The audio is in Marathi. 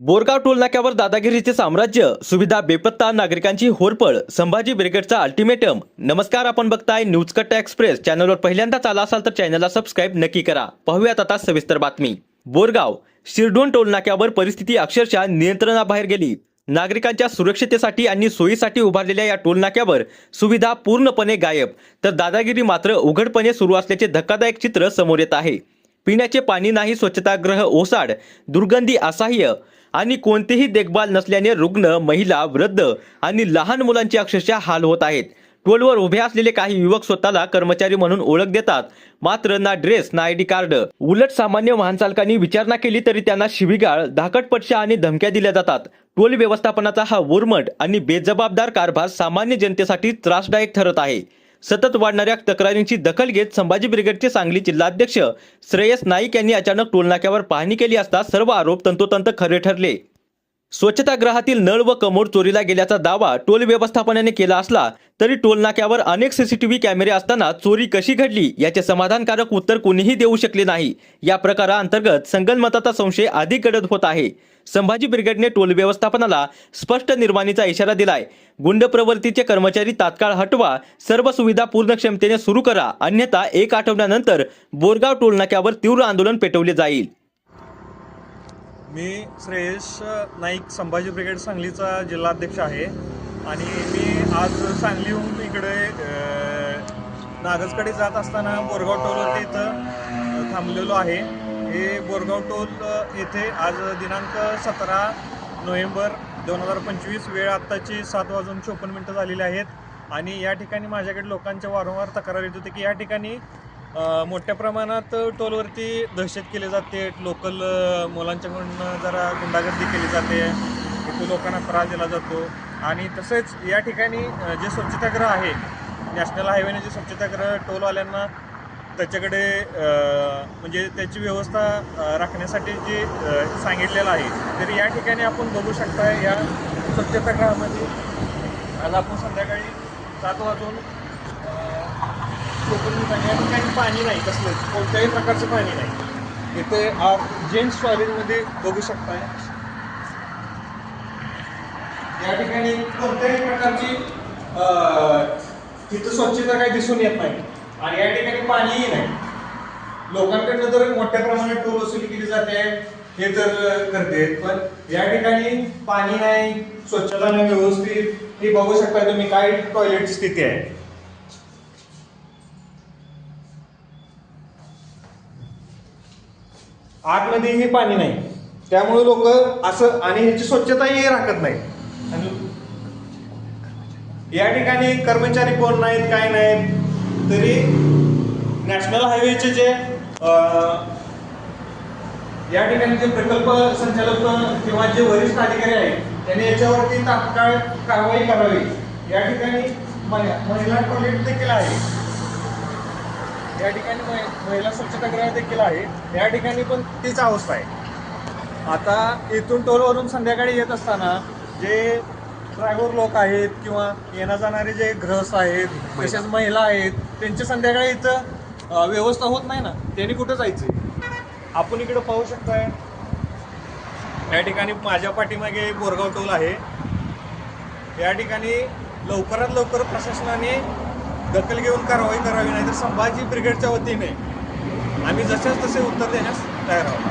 बोरगाव टोल नाक्यावर दादागिरीचे साम्राज्य सुविधा बेपत्ता नागरिकांची होरपळ संभाजी ब्रिगेडचा अल्टिमेटम. नमस्कार आपण बघताय न्यूज कट्टा एक्सप्रेस. चॅनलवर पहिल्यांदाच आला असाल तर चॅनलला सबस्क्राईब नक्की करा. पाहूयात आता सविस्तर बातमी. बोरगाव शिरडोन टोल नाक्यावर परिस्थिती अक्षरशः नियंत्रणाबाहेर गेली. नागरिकांच्या सुरक्षितेसाठी आणि सोयीसाठी उभारलेल्या या टोल नाक्यावर सुविधा पूर्णपणे गायब. तर दादागिरी मात्र उघडपणे सुरू असल्याचे धक्कादायक चित्र समोर येत आहे. पिण्याचे पाणी नाही स्वच्छतागृह ओसाड दुर्गंधी असह्य आणि कोणतीही देखभाल नसल्याने रुग्ण महिला वृद्ध आणि लहान मुलांचे अक्षरशः हाल होत आहेत. टोलवर उभे असलेले काही युवक स्वतःला कर्मचारी म्हणून ओळख देतात. मात्र ना ड्रेस ना आयडी कार्ड. उलट सामान्य वाहनचालकांनी विचारणा केली तरी त्यांना शिवीगाळ धाकटपटशा आणि धमक्या दिल्या जातात. टोल व्यवस्थापनाचा हा उर्मट आणि बेजबाबदार कारभार सामान्य जनतेसाठी त्रासदायक ठरत आहे. सतत वाढणाऱ्या तक्रारींची दखल घेत संभाजी ब्रिगेडचे सांगली जिल्हाध्यक्ष श्रेयस नाईक यांनी अचानक टोलनाक्यावर पाहणी केली असता सर्व आरोप तंतोतंत खरे ठरले. स्वच्छतागृहातील नळ व कमोड चोरीला गेल्याचा दावा टोल व्यवस्थापनाने केला असला तरी टोल नाक्यावर अनेक सीसीटीव्ही कॅमेरे असताना चोरी कशी घडली याचे समाधानकारक उत्तर कोणीही देऊ शकले नाही. या प्रकाराअंतर्गत संगनमताचा संशय अधिक गडद होत आहे. संभाजी ब्रिगेडने टोल व्यवस्थापनाला स्पष्ट निर्माणीचा इशारा दिलाय. गुंड प्रवृत्तीचे कर्मचारी तात्काळ हटवा सर्व सुविधा पूर्ण क्षमतेने सुरू करा अन्यथा एक आठवड्यानंतर बोरगाव टोल नाक्यावर तीव्र आंदोलन पेटवले जाईल. मी श्रेयश नाईक संभाजी ब्रिगेड सांगलीचा जिल्हाध्यक्ष आहे. आणि मी आज सांगलीहून इकडे नागजकडे जात असताना बोरगाव टोलवरती इथं थांबलेलो आहे. हे बोरगाव टोल येथे आज दिनांक सतरा नोव्हेंबर दोन हजार पंचवीस वेळ आत्ताची सात वाजून चोपन्न मिनटं झालेली आहेत. आणि या ठिकाणी माझ्याकडे लोकांच्या वारंवार तक्रार येत होती की या ठिकाणी मोठ्या प्रमाणात टोलवरती दहशत केली जाते. लोकल मुलांच्याकडून जरा गुंडागर्दी केली जाते. इथे लोकांना त्रास दिला जातो. आणि तसेच या ठिकाणी जे स्वच्छतागृह आहे नॅशनल हायवेने जे स्वच्छतागृह टोलवाल्यांना त्याच्याकडे म्हणजे त्याची व्यवस्था राखण्यासाठी जे सांगितलेलं आहे तर या ठिकाणी आपण बघू शकता या स्वच्छतागृहामध्ये. आज आपण संध्याकाळी सात वाजून कोकण या ठिकाणी पाणी नाही कसलंच कोणत्याही प्रकारचं पाणी नाही. इथे आप जेंट्स टॉयलेटमध्ये बघू शकताय या ठिकाणी कोणत्याही प्रकारची तिथं स्वच्छता काही दिसून येत नाही. आणि या ठिकाणी पाणीही नाही. लोकांकडनं तर मोठ्या प्रमाणात टोल वसुली केली जाते. हे तर करते पण या ठिकाणी पाणी नाही स्वच्छता नाही व्यवस्थित. हे बघू शकता तुम्ही काय टॉयलेट स्थिती आहे. आतमध्येही पाणी नाही. त्यामुळे लोक असं आणि ह्याची स्वच्छताही राखत नाही आणि या ठिकाणी कर्मचारी कोण नाहीत काय नाहीत तरी नॅशनल हायवेचे जे या ठिकाणी जे प्रकल्प संचालक किंवा जे वरिष्ठ अधिकारी आहेत त्यांनी याच्यावरती तात्काळ कारवाई करावी. या ठिकाणी महिला टॉयलेट देखील आहे. या ठिकाणी महि- महिला स्वच्छतागृह देखील आहे. या ठिकाणी पण तीच अवस्था आहे. आता इथून टोलवरून संध्याकाळी येत असताना जे ड्रायव्हर लोक आहेत किंवा येणं जाणारे जे ग्रहस्थ आहेत तसेच महिला आहेत त्यांची संध्याकाळी इथं व्यवस्था होत नाही ना? त्यांनी कुठं जायचं आपण इकडे पाहू शकताय. या ठिकाणी माझ्या पाठीमागे बोरगाव टोल आहे. या ठिकाणी लवकरात लवकर प्रशासनाने दखल घेऊन कारवाई करावी नाही तर संभाजी ब्रिगेडच्या वतीने आम्ही जसेच तसे उत्तर देण्यास तयार आहोत.